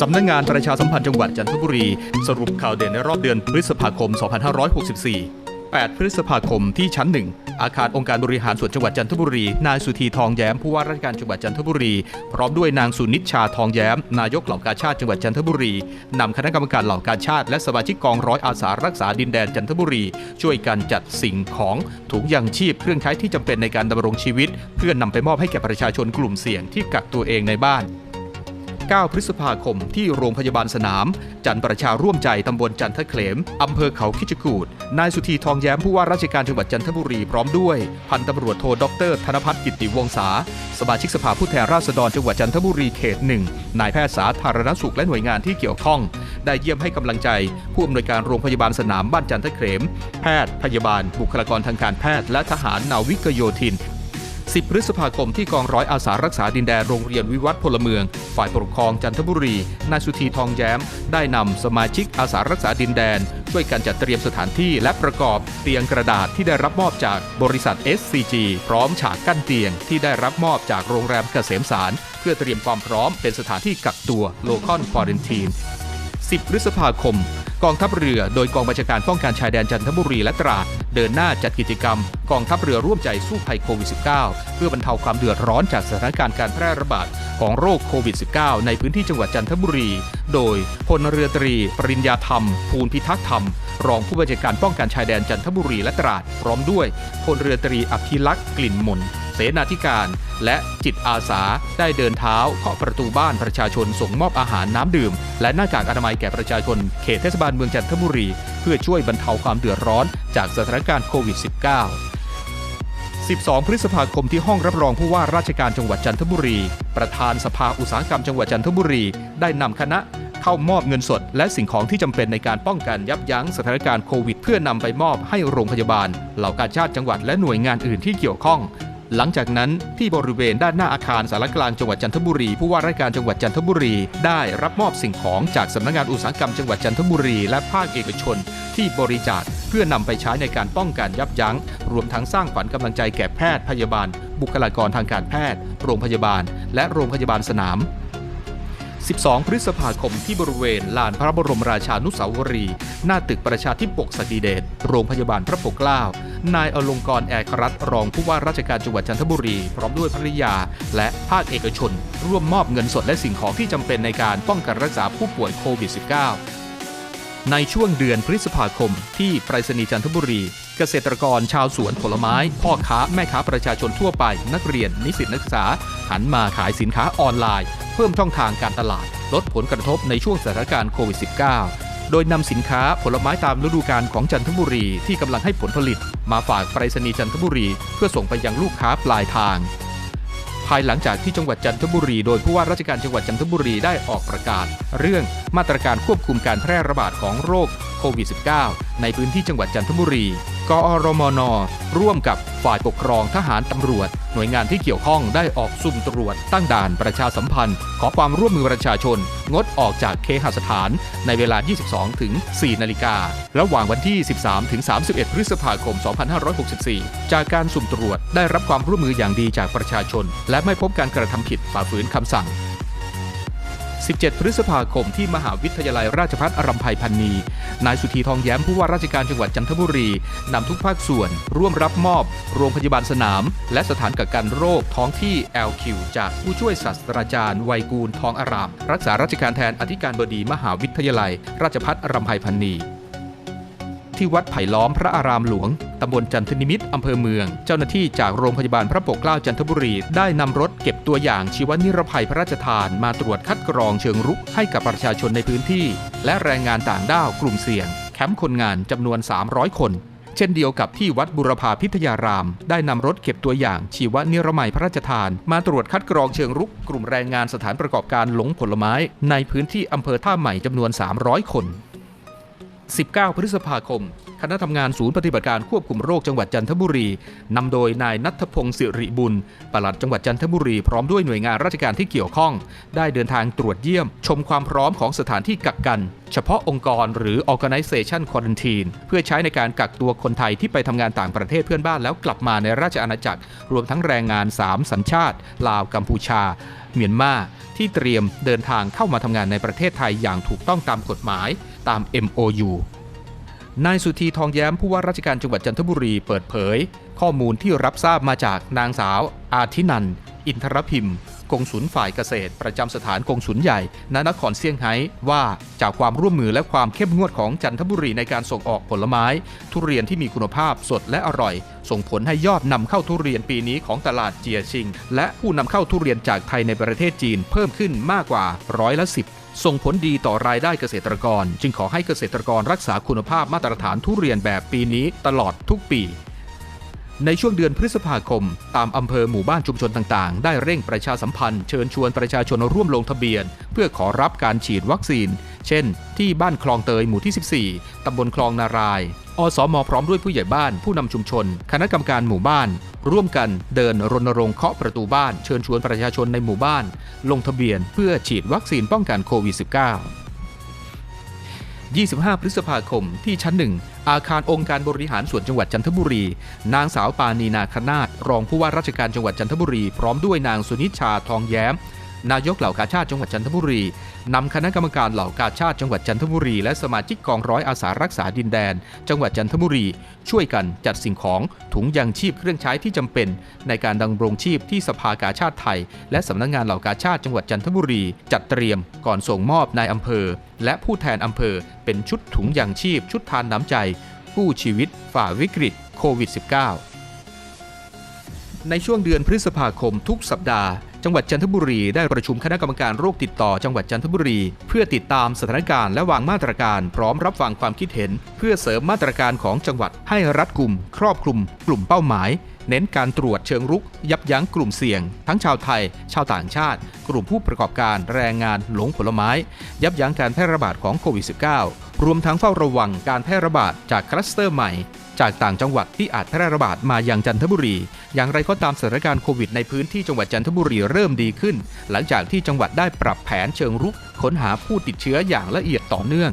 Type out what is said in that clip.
สำนักงงานประชาสัมพันธ์จังหวัดจันทบุรี สรุปข่าวเด่นในรอบเดือนพฤษภาคม 2564 8 พฤษภาคมที่ชั้น 1 อาคารองค์การบริหารส่วนจังหวัดจันทบุรี นายสุธีทองแย้มผู้ว่าราชการจังหวัดจันทบุรี พร้อมด้วยนางสุนิชชาทองแย้ม นายกเหล่ากาชาติจังหวัดจันทบุรีนำคณะกรรมการเหล่ากาชาติ และสมาชิกกองร้อยอาสารักษาดินแดนจันทบุรี ช่วยกันจัดสิ่งของถุงยังชีพเครื่องใช้ที่จำเป็นในการดำรงชีวิต เพื่อนนำไปมอบให้แก่ประชาชนกลุ่มเสี่ยงที่กักตัวเองในบ้าน 9 พฤษภาคม ที่โรงพยาบาลสนาม จันประชาร่วมใจตำบลจันทเขลมอำเภอเขาคิชกูดนายสุธีทองแย้มผู้ว่าราชการจังหวัดจันทบุรีพร้อมด้วย พันตำรวจโทดร ธนพัฒน์กิติวงศาสมาชิกสภาผู้แทนราษฎรจังหวัดจันทบุรีเขตหนึ่งนายแพทย์สาธารณสุขและหน่วยงานที่เกี่ยวข้อง ได้เยี่ยมให้กำลังใจ ผู้อำนวยการโรงพยาบาลสนามบ้านจันทเขลมแพทย์พยาบาลบุคลากรทางการแพทย์และทหารนาวิกโยธิน 10 พฤษภาคมที่กองร้อยอาสารักษาดินแดนโรงเรียนวิวัฒน์พลเมือง ฝ่ายปกครองจันทบุรี นายสุธีทองแย้ม ได้นำสมาชิกอาสารักษาดินแดน ช่วยกันจัดเตรียมสถานที่และประกอบเตียงกระดาษที่ได้รับมอบจากบริษัท SCG พร้อมฉากกั้นเตียงที่ได้รับมอบจากโรงแรมเกษมสาร เพื่อเตรียมความพร้อมเป็นสถานที่กักตัวโลคอนควอรันทีน 10 พฤษภาคม กองทัพเรือโดยกองบัญชาการป้องกันชายแดนจันทบุรีและตราดเดินหน้าจัดกิจกรรม กองทัพเรือร่วมใจสู้ภัยโควิด -19 เพื่อบรรเทาความเดือดร้อนจากสถานการณ์การแพร่ระบาดของโรคโควิด -19 ในพื้นที่จังหวัดจันทบุรี โดยพลเรือตรี ปริญญาธรรม ภูลพิทักษ์ธรรม รองผู้บัญชาการป้องกันชายแดนจันทบุรีและตราด พร้อมด้วยพลเรือตรีอภิลักษ์กลิ่นมนเสนาธิการ และจิตอาสาได้เดินเท้าเคาะประตูบ้านประชาชนส่งมอบอาหารน้ำดื่ม และหน้ากากอนามัยแก่ประชาชนเขตเทศบาลเมืองจันทบุรี เพื่อช่วยบรรเทาความเดือดร้อนจากสถานการณ์โควิด -19 12 พฤษภาคมที่ห้องรับรองผู้ว่าราชการจังหวัดจันทบุรี ประธานสภาอุตสาหกรรมจังหวัดจันทบุรี ได้นำคณะเข้ามอบเงินสด และสิ่งของที่จำเป็นในการป้องกันยับยั้งสถานการณ์โควิด เพื่อนำไปมอบให้โรงพยาบาล เหล่ากาชาติจังหวัดและหน่วยงานอื่นที่เกี่ยวข้อง หลังจากนั้นที่บริเวณด้านหน้าอาคารสารกลางจังหวัดจันทบุรีผู้ว่าราชการจังหวัดจันทบุรี ได้รับมอบสิ่งของจากสำนักงานอุตสาหกรรมจังหวัดจันทบุรี และภาคเอกชน ที่บริจาคเพื่อนำไปใช้ในการป้องกันยับยั้ง รวมทั้งสร้างขวัญกำลังใจแก่แพทย์พยาบาล บุคลากรทางการแพทย์ โรงพยาบาล และโรงพยาบาลสนาม 12 พฤษภาคมที่บริเวณลานพระบรมราชานุสาวรีย์หน้าตึกประชาธิปกสตรีเดชโรงพยาบาลพระปกเกล้า นายอลงกรณ์แอร์ครัตรองผู้ว่าราชการจังหวัดจันทบุรี พร้อมด้วยภริยา และภาคเอกชน ร่วมมอบเงินสดและสิ่งของที่จำเป็นในการป้องกันรักษาผู้ป่วยโควิด -19 ในช่วงเดือนพฤษภาคมที่ไปรษณีย์จันทบุรี เกษตรกรชาวสวนผลไม้ พ่อค้าแม่ค้าประชาชนทั่วไป นักเรียนนิสิตนักศึกษา หันมาขายสินค้าออนไลน์ เพิ่มช่องทางการตลาด ลดผลกระทบในช่วงสถานการณ์โควิด -19 โดยนำสินค้าผลไม้ตามฤดูกาลของจันทบุรีที่กำลังให้ผลผลิต มาฝากไปรษณีย์จันทบุรี เพื่อส่งไปยังลูกค้าปลายทาง ภายหลังจากที่จังหวัดจันทบุรี โดยผู้ว่าราชการจังหวัดจันทบุรีได้ออกประกาศ เรื่องมาตรการควบคุมการแพร่ระบาดของโรค โควิด -19 ในพื้นที่จังหวัดจันทบุรี กอรมน ร่วมกับฝ่ายปกครองทหารตำรวจ หน่วยงานที่เกี่ยวข้องได้ออกสุ่มตรวจ ตั้งด่านประชาสัมพันธ์ ขอความร่วมมือประชาชน งดออกจากเคหสถาน ในเวลา 22ถึง4นาฬิการะหว่างวันที่ 13ถึง31 พฤษภาคม 2564 จากการสุ่มตรวจได้รับความร่วมมืออย่างดีจากประชาชน และไม่พบการกระทำผิดฝ่าฝืนคำสั่ง 17 พฤษภาคมที่มหาวิทยาลัยราชภัฏอรัมไพพันนี นายสุธีทองแย้มผู้ว่าราชการจังหวัดจันทบุรีนำทุกภาคส่วน ร่วมรับมอบ โรงพยาบาลสนาม และสถานกักกันโรคท้องที่ LQ จากผู้ช่วยศาสตราจารย์ไวยกูลทองอาราม รักษาราชการแทนอธิการบดีมหาวิทยาลัย ราชภัฏอรัมไพพันนี ที่วัดไผ่ล้อมพระอารามหลวง ตำบลจันทนิมิตอำเภอเมือง เจ้าหน้าที่จากโรงพยาบาลพระปกเกล้าจันทบุรี ได้นำรถเก็บตัวอย่างชีวนิรภัยพระราชทาน มาตรวจคัดกรองเชิงรุกให้กับประชาชนในพื้นที่ และแรงงานต่างด้าวกลุ่มเสี่ยง แคมป์คนงานจำนวน 300 คนเช่นเดียวกับที่วัดบุรพาพิทยาราม ได้นำรถเก็บตัวอย่างชีวนิรมัยพระราชทาน มาตรวจคัดกรองเชิงรุกกลุ่มแรงงานสถานประกอบการหลงผลไม้ ในพื้นที่อำเภอท่าใหม่จำนวน 300 คน 19 พฤษภาคม คณะทำงานศูนย์ปฏิบัติการควบคุมโรคจังหวัดจันทบุรีนำโดยนายนัทพงศ์สิริบุญปลัดจังหวัดจันทบุรีพร้อมด้วยหน่วยงานราชการที่เกี่ยวข้อง ได้เดินทางตรวจเยี่ยม ชมความพร้อมของสถานที่กักกัน เฉพาะองค์กรหรือ Organization Quarantine เพื่อใช้ในการกักตัวคนไทยที่ไปทำงานต่างประเทศเพื่อนบ้านแล้วกลับมาในราชอาณาจักร รวมทั้งแรงงาน 3 สัญชาติ ลาวกัมพูชา เมียนมาที่เตรียมเดินทางเข้ามาทำงานในประเทศไทยอย่างถูกต้องตามกฎหมายตาม MOU นายสุธีทองแย้มผู้ว่าราชการจังหวัดจันทบุรีเปิดเผย ข้อมูลที่รับทราบมาจากนางสาว อาทินัน อินทรพิมพ์กงสุลฝ่ายเกษตร ประจำสถานกงสุลใหญ่ณนครเซี่ยงไฮ้ว่าจากความร่วมมือและความเข้มงวดของจันทบุรีในการส่งออกผลไม้ ทุเรียนที่มีคุณภาพสดและอร่อย ส่งผลให้ยอดนำเข้าทุเรียนปีนี้ของตลาดเจียชิง และผู้นำเข้าทุเรียนจากไทยในประเทศจีนเพิ่มขึ้นมากกว่าร้อยละสิบ ส่งผลดีต่อรายได้เกษตรกร จึงขอให้เกษตรกรรักษาคุณภาพมาตรฐานทุเรียนแบบปีนี้ตลอดทุกปี ในช่วงเดือนพฤษภาคม ตามอำเภอหมู่บ้านชุมชนต่างๆ ได้เร่งประชาสัมพันธ์ เชิญชวนประชาชนร่วมลงทะเบียน เพื่อขอรับการฉีดวัคซีน เช่น ที่บ้านคลองเตยหมู่ที่ 14 ตำบลคลองนาราย อสมพร้อมด้วยผู้ใหญ่บ้าน ผู้นำชุมชน คณะกรรมการหมู่บ้าน ร่วมกันเดินรณรงค์เคาะประตูบ้าน เชิญชวนประชาชนในหมู่บ้าน ลงทะเบียนเพื่อฉีดวัคซีนป้องกันโควิด -19 25 พฤษภาคม ที่ชั้นหนึ่ง อาคารองค์การบริหารส่วนจังหวัดจันทบุรี นางสาวปานีนาคนาตรองผู้ว่าราชการจังหวัดจันทบุรี พร้อมด้วยนางสุนิชาทองแย้ม นายกเหล่ากาชาติจังหวัดจันทบุรีนำคณะกรรมการเหล่ากาชาติจังหวัดจันทบุรี และสมาชิกกองร้อยอาสารักษาดินแดน จังหวัดจันทบุรี ช่วยกันจัดสิ่งของถุงยังชีพเครื่องใช้ที่จำเป็น ในการดำรงชีพที่สภากาชาติไทย และสำนักงานเหล่ากาชาติจังหวัดจันทบุรี จัดเตรียมก่อนส่งมอบนายอำเภอ และผู้แทนอำเภอ เป็นชุดถุงยังชีพ ชุดทานน้ำใจกู้ชีวิต ฝ่าวิกฤตโควิด -19 ในช่วงเดือนพฤษภาคมทุกสัปดาห์ จังหวัดจันทบุรีได้ประชุมคณะกรรมการโรคติดต่อจังหวัดจันทบุรี เพื่อติดตามสถานการณ์และวางมาตรการ พร้อมรับฟังความคิดเห็น เพื่อเสริมมาตรการของจังหวัดให้รัดกุม ครอบคลุม กลุ่มเป้าหมาย เน้นการตรวจเชิงรุก ยับยั้งกลุ่มเสี่ยง ทั้งชาวไทย ชาวต่างชาติ กลุ่มผู้ประกอบการแรงงานหลงผลไม้ ยับยั้งการแพร่ระบาดของโควิด -19 รวมทั้งเฝ้าระวังการแพร่ระบาดจากคลัสเตอร์ใหม่ จากต่างจังหวัดที่อาจแพร่ระบาดมาอย่างจันทบุรี อย่างไรก็ตามสถานการณ์โควิดในพื้นที่จังหวัดจันทบุรีเริ่มดีขึ้น หลังจากที่จังหวัดได้ปรับแผนเชิงรุกค้นหาผู้ติดเชื้ออย่างละเอียดต่อเนื่อง